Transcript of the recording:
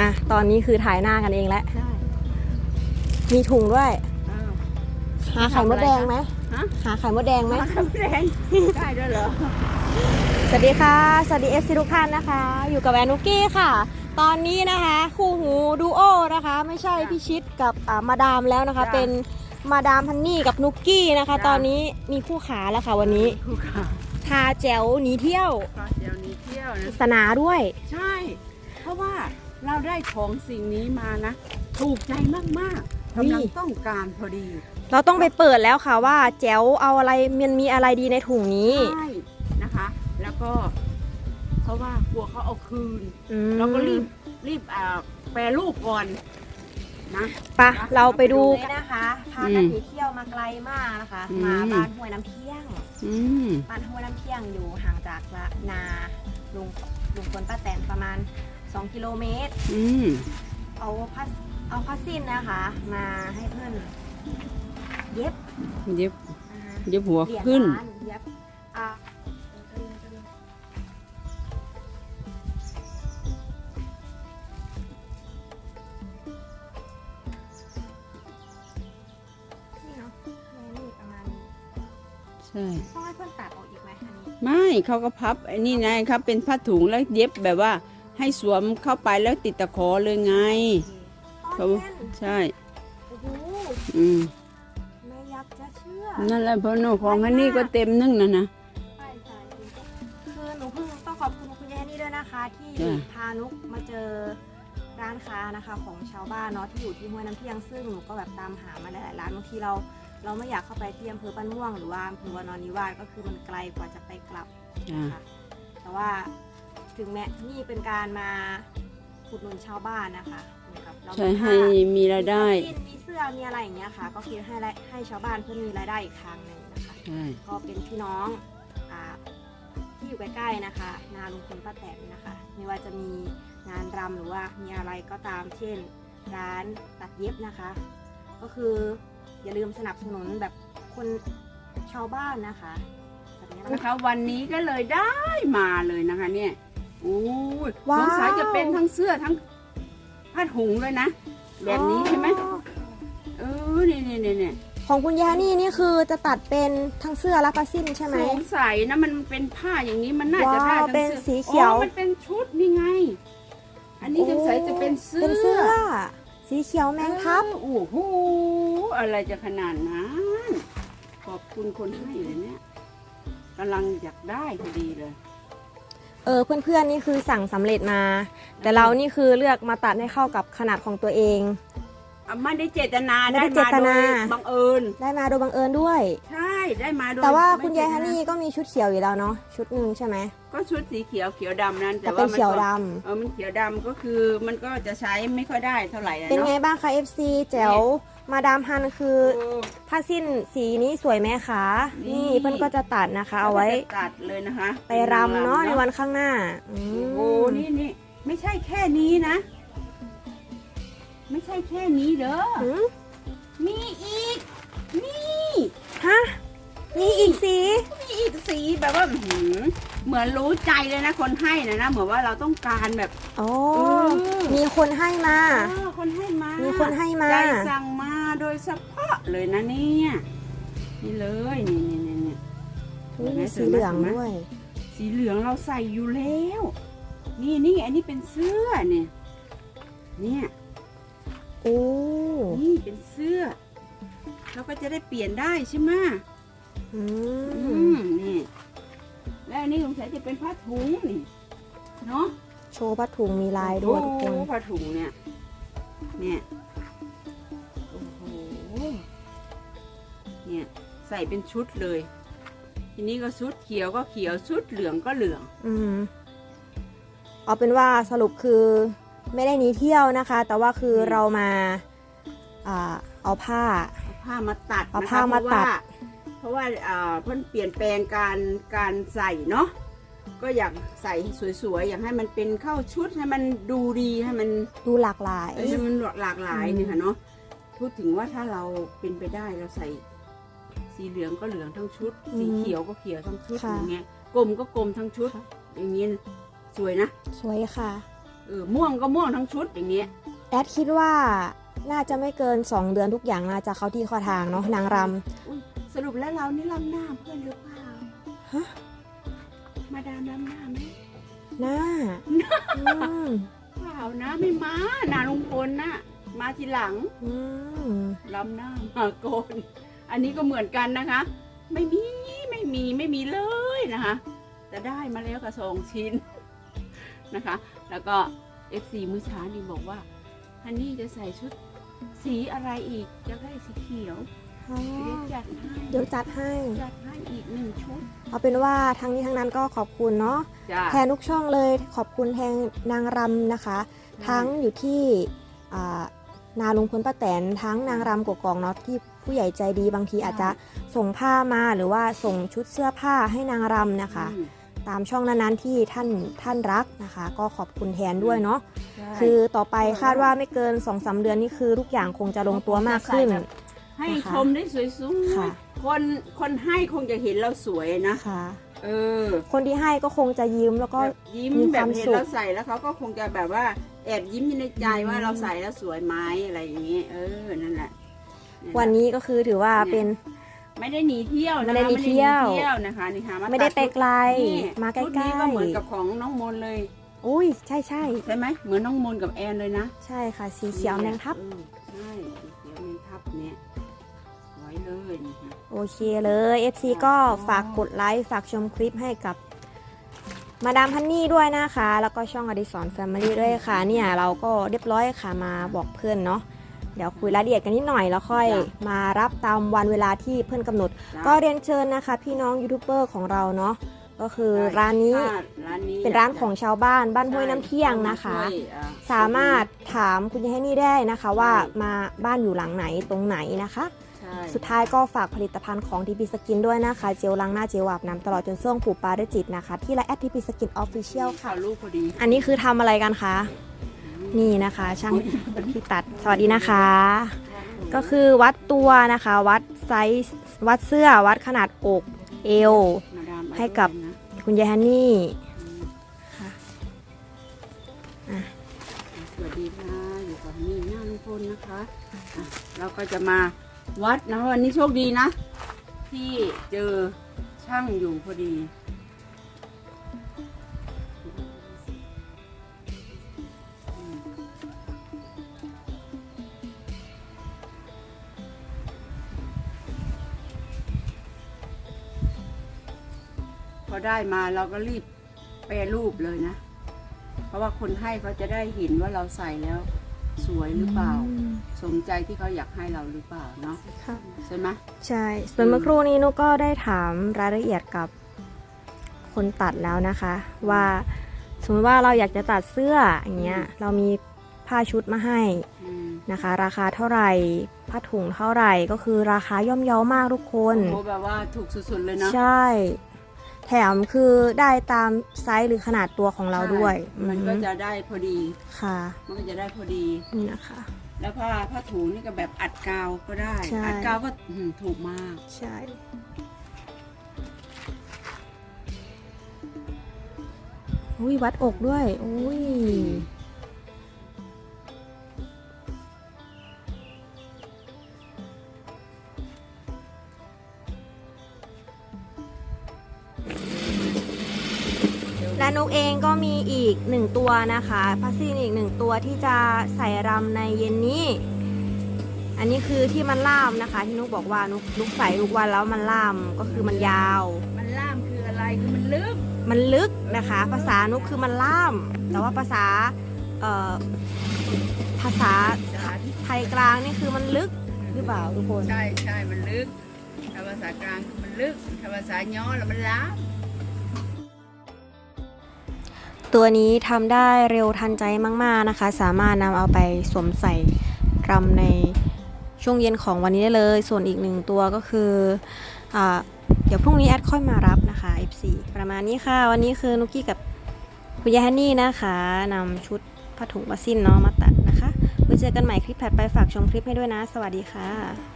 อะ ตอนนี้คือถ่ายหน้ากันเองแล้ว ใช่มีถุงด้วย อ้าว หาไข่มดแดงไหมฮะ หาไข่มดแดงไหม มาคำแรงได้ด้วยเหรอ สวัสดีค่ะ สวัสดีเอฟซีทุกท่านนะคะ อยู่กับแอนนุกกี้ค่ะ ตอนนี้นะคะ คู่หูดูโอนะคะ ไม่ใช่พี่ชิดกับอ่ามาดามแล้วนะคะ จ้ะเป็นมาดามฮันนี่กับนุกกี้นะคะ จ้ะ ตอนนี้มีคู่ขาแล้วค่ะวันนี้คู่ข่าวพาแจ๋วหนีเที่ยว ก็เดี๋ยวนี้เที่ยวนะ สนาด้วย ใช่ เพราะว่า เราได้ของสิ่งนี้มานะ ถูกใจมากๆกำลังต้องการพอดี เราต้องไปเปิดแล้วค่ะว่าแจ๋วเอาอะไรมันมีอะไรดีในถุงนี้ใช่นะคะ แล้วก็เพราะว่ากลัวเขาเอาคืนอืมเราก็รีบรีบอ่าแปรรูปก่อนนะไปะเราไปดูไปดูนะคะพาอืกันมหนีเที่ยวมาไกลมากนะคะอืมมาบ้านห้วยน้ำเที่ยงอืมบ้านห้วยน้ำเที่ยงอยู่ห่างจากละนาลุงลุงคนป้าแตนประมาณ 2 กิโลเมตร อืมเอาผ้าเอาผ้าสิ้นนะคะ มาให้เพื่อนเย็บเย็บนะคะเย็บหัวเหรียญขึ้น ล้านเย็บอะนี่เนาะแม่นี่ประมาณนี้ใช่ ต้องให้เพื่อนตัดออกอีกไหมอันนี้ ไม่เขาก็พับไอ้นี่ไงครับเป็นผ้าถุงแล้วเย็บแบบว่า ให้สวมเข้าไปแล้วติดตะขอเลยไงโอเขาเคอ๋อแน่นใช่ โอ้โหอืมไม่อยากจะเชื่อนั่นแหละเพราะหนูของอันนี้ก็เต็มนึ่งนะนะ ใช่ใช่คือหนูเพิ่งต้องขอบคุณคุณยายนี่ด้วยนะคะ ที่จ้ะ พานุกมาเจอร้านค้านะคะ ของชาวบ้านเนาะที่อยู่ที่ห้วยน้ำเที่ยงซึ่งหนูก็แบบตามหามาหลายๆร้านบางทีเรา เราไม่อยากเข้าไปที่อำเภอบ้านม่วงหรือว่าอำเภอวานอนนิวาสก็คือมันไกลกว่าจะไปกลับ จ้ะนะคะแต่ว่า ถึงแม้นี่เป็นการมาอุดหนุนชาวบ้านนะคะเหมือนกับเราใช่มีให้ผ้ามีรายได้ มีเสื้อมีเสื้อมีอะไรอย่างเงี้ยค่ะ ก็คือให้รายให้ชาวบ้านเพื่อมีรายได้อีกทางหนึ่งนะคะ ใช่ ก็เป็นพี่น้องอาที่อยู่ใกล้ๆนะคะ นาลุงพลป้าแตนนะคะ ไม่ว่าจะมีงานรำหรือว่ามีอะไรก็ตาม เช่น ร้านตัดเย็บนะคะ ก็คืออย่าลืมสนับสนุนแบบคนชาวบ้านนะคะแบบนี้นะนะคะคะวันนี้ก็เลยได้มาเลยนะคะเนี่ย อู้ยว้าว สงสัยจะเป็นทั้งเสื้อทั้งผ้าถุงเลยนะ แบบนี้ใช่ไหมอ๋อเออเนี่ยเนี่ยเนี่ยเนี่ยของคุณยานี่นี่คือจะตัดเป็นทั้งเสื้อและผ้าสิ้นใช่ไหม สงสัยนะมันเป็นผ้าอย่างนี้มันน่าจะได้ว้าวทั้งเป็นสื้อสีเขียว อ๋อมันเป็นชุดนี่ไง อันนี้สงสัยจะเป็นเสื้อเป็นเสื้อ สีเขียวแมงทับ เออโอ้โหอะไรจะขนาดนั้นขอบคุณคนให้เลยเนี่ยกำลังอยากได้พอดีเลย เออเพื่อนๆนี่คือสั่งสำเร็จมา แต่เรานี่คือเลือกมาตัดให้เข้ากับขนาดของตัวเองอะไม่ได้เจตนาไม่ได้เจตนาได้มโดยบังเอิญได้มาโดยบังเอิญด้วย ใช่ได้มาโดยแต่ว่าไม่คุณยายเจตฮันนี่ก็มีชุดเขียวอยู่แล้วเนาะชุดหนึ่งใช่ไหมก็ชุดสีเขียวเขียวดำนั้นแต่แต่เป็ว่านมันเขียวก็ดเออมันเขียวดำก็คือมันก็จะใช้ไม่ค่อยได้เท่าไหร่นะำเป็นไงเนาะบ้างคะ FC แจ๋ว มาดามฮันคือโอ้ผ้าสิ้นสีนี้สวยไหมคะนี่นี่เพื่อนก็จะตัดนะคะ เอาไว้แล้วก็จะตัดเลยนะคะ ไปรำเนาะในวันข้างหน้าอืมโอ้โหนี่นี่ไม่ใช่แค่นี้นะ ไม่ใช่แค่นี้เด้อหืมมีอีก นี่ฮะนี่อีกสีมีอีกสีแบบว่าอื้อหือเหมือนรู้ใจเลยนะคนให้นะนะเหมือนว่าเราต้องการแบบโอ้เออมีคนให้มาเออคนให้มามีมีคนให้มาใจสั่งมา โดยเฉพาะเลยนะเนี่ยนี่เลยนี่นี่นี่นี่นี่เห็นไหมสีเหลืองเห็นไหมด้วย สีเหลืองเราใส่อยู่แล้ว นี่นี่อันนี้เป็นเสื้อเนี่ยเนี่ยโอ้นี่เป็นเสื้อเราก็จะได้เปลี่ยนได้ใช่ไหมอือืมมนี่และอันนี้สงสัยจะเป็นผ้าถุงนี่เนาะโชว์ผ้าถุงมีลายด้วยทุกคนโอ้ผ้าถุงเนี่ยเนี่ย ใส่เป็นชุดเลย ทีนี้ก็ชุดเขียวก็เขียวชุดเหลืองก็เหลือง อืมเอาเป็นว่าสรุปคือไม่ได้หนีเที่ยวนะคะ แต่ว่าคือเรามาอ่าเอาผ้า เอาผ้ามาตัดเอานะคะผ้ามาตัด เพราะว่าเพราะว่าอ่าเพิ่นเปลี่ยนแปลงการการใส่เนาะก็อยากใส่สวยๆอยากให้มันเป็นเข้าชุดให้มันดูดีให้มัน ดูหลากหลาย เอ้ยให้มันหลากหลายอืมนี่ค่ะเนาะพูดถึงว่าถ้าเราเป็นไปได้เราใส่ สีเหลืองก็เหลืองทั้งชุดสีเขียวก็เขียวทั้งชุดอย่างเงี้ยกลมก็กลมทั้งชุด อย่างเงี้ยสวยนะสวยค่ะ เออม่วงก็ม่วงทั้งชุดอย่างเงี้ยแอดคิดว่าน่าจะไม่เกิน 2 เดือนทุกอย่างน่าจะเข้าที่เข้าทางเนาะนางรอุ๊ยสรุปแล้วเรานี่ลำหน้าเพื่อนหรือเปล่าำฮะมาดามลำหน้าไหมหน้าอืมเปล่านะไม่มานาลุงพลนะมาทีหลังอืมลำหน้ามาโกน อันนี้ก็เหมือนกันนะคะ ไม่มีไม่มีไม่มีเลยนะคะ แต่ได้มาแล้วกระสองชิ้นนะคะ แล้วก็ FC มื้อเช้านี่บอกว่าฮันนี่จะใส่ชุดสีอะไรอีกจะได้สีเขียวอ๋อเดี๋ยวจัดให้เดี๋ยวจัดให้ จัดให้อีกหนึ่งชุด เอาเป็นว่าทั้งนี้ทั้งนั้นก็ขอบคุณเนาะจ้าแทนทุกช่องเลยขอบคุณแทนนางรำนะคะ ทั้งอยู่ที่อ่านาลุงพลป้าแตนทั้งนางรำกกองเนาะที่ ผู้ใหญ่ใจดีบางทีอาจจะส่งผ้ามาหรือว่าส่งชุดเสื้อผ้าให้นางรำนะคะอืมตามช่องนั้นๆที่ท่านท่านรักนะคะ ก็ขอบคุณแทนด้วยเนาะใช่คือต่อไปคาดว่าไม่เกิน2อสเดือนนี่คือทุกอย่างคงจะลงตัวมากขึ้น ให้นะคะชมได้สวยค่ะๆคนคนให้คงจะเห็นเราสวยนะค่ะเออ คนที่ให้ก็คงจะยิ้มแล้วก็แบบยิ้มมีแบควาบมเห็นสุขเราใส่แล้วเขาก็คงจะแบบว่าแอบยิ้มอยู่ในใจว่าอืมเราใส่แล้วสวยไหมอะไรอย่างเงี้ยเออนั่นแหละนั่นแหละ วันนี้ก็คือถือว่าเป็น ไม่ได้หนีเที่ยวนะคะไม่ได้หนีเที่ยว ไม่ได้หนีเที่ยวนะคะนี่ค่ะาไม่ได้ไปตัชุไกลนี่มาใกชุดนี้ล้ก็เหมือนกับของน้องมนเลยๆอุ้ยใช่ใช่ใช่ไหมเหมือนน้องมนกับแอนเลยนะใช่ค่ะ สีเขียวแมงทับ เออใช่สีเขียวแมงทับเนี่ยสวยเลยนี่ค่ะ โอเคเลย FC ก็ฝากกดไลค์ ฝากชมคลิปให้กับ มาดามพันนี่ด้วยนะคะ แล้วก็ช่องอดิสรแฟมิลี่ด้วยค่ะ เนี่ยเราก็เรียบร้อยค่ะมาบอกเพื่อนเนาะ เดี๋ยวคุยรายละเอียดกันนิดหน่อยแล้วค่อยมารับตามวันเวลาที่เพื่อนกำหนดจ้ะก็เรียนเชิญนะคะ พี่น้องยูทูบเบอร์ของเราเนาะก็คือร้านนี้ถ้ร้านนี้เป็นร้านของชาวบ้านบ้านห้วยน้ำเที่ยงนะคะช่วยอ่สามารถถามคุณยายให้นี่ได้นะคะว่ามาบ้านอยู่หลังไหนตรงไหนนะคะใช่สุดท้ายก็ฝากผลิตภัณฑ์ของทีพีสกินด้วยนะคะ เจลล้างหน้าเจลอาบน้ำตลอดจนส่วงปูปลาด้วยจิตนะคะ ที่ไลน์แอดทีพีสกินออฟฟิเชียลค่ะข่าวลูกพอดีอันนี้คือทำอะไรกันคะ นี่นะคะ ช่างที่ตัดสวัสดีนะคะ ก็คือวัดตัวนะคะ วัดไซส์วัดเสื้อวัดขนาดอกเอวมาดามเอาให้กับด้วยนะคุณยายฮันนี่อืมค่ะสวัสดีค่ะอยู่กับนี่หน้าลุงพลนะคะอะเราก็จะมาวัดนะวันนี้โชคดีนะ ที่เจอช่างอยู่พอดี พอได้มาเราก็รีบแปรรูปเลยนะ เพราะว่าคนให้เขาจะได้เห็นว่าเราใส่แล้ว สวยหรือเปล่า สมใจที่เขาอยากให้เราหรือเปล่าเนาะค่ะใช่ไหมใช่ส่วนเมื่อครู่นี้นุกก็ได้ถามรายละเอียดกับคนตัดแล้วนะคะ ว่าสมมติว่าเราอยากจะตัดเสื้ออย่างเงี้ยเรามีผ้าชุดมาให้อืมนะคะ ราคาเท่าไหร่ผ้าถุงเท่าไหร่ก็คือราคาย่อมเยาวมากทุกคนโอ้แบบว่าถูกสุดๆเลยเนาะใช่ แถมคือได้ตามไซส์หรือขนาดตัวของเราด้วยใช่มันก็อือฮึจะได้พอดี ค่ะ มันก็จะได้พอดี นี่นะคะ แล้วผ้าผ้าถุงนี่ก็แบบอัดกาวก็ได้ใช่อัดกาวก็อืมถูกมาก ใช่ อุ้ยวัดอกด้วย อุ้ย กเองก็มีอีกหนึ่งตัวนะคะพัสซีนอีกหนึ่งตัวที่จะใส่รำในเย็นนี้ อันนี้คือที่มันล่ามนะคะ ที่นุกบอกว่านุกนุกใส่ทุกวันแล้วมันล่ามก็คือมันยาว มันล่ามคืออะไรคือมันลึก มันลึกนะคะ ภาษานุกคือมันล่าม แต่ว่าภาษาเอ่อภาษาไทยกลางนี่คือมันลึกหรือเปล่าทุกคน ใช่ใช่มันลึกถ้าภาษากลางคือมันลึกถ้าภาษาย้อแล้วมันล้าม ตัวนี้ทำได้เร็วทันใจมาก ๆนะคะ สามารถนำเอาไปสวมใส่รำในช่วงเย็นของวันนี้ได้เลย ส่วนอีกหนึ่งตัวก็คืออเดี๋ยวพรุ่งนี้แอดค่อยมารับนะคะ F4 ประมาณนี้ค่ะ วันนี้คือนุกกี้กับคุณยายฮันนี่นะคะนำชุดผ้าถุงบาซินเนาะมาตัดนะคะไว้เจอกันใหม่คลิปถัดไปฝากชมคลิปให้ด้วยนะ สวัสดีค่ะ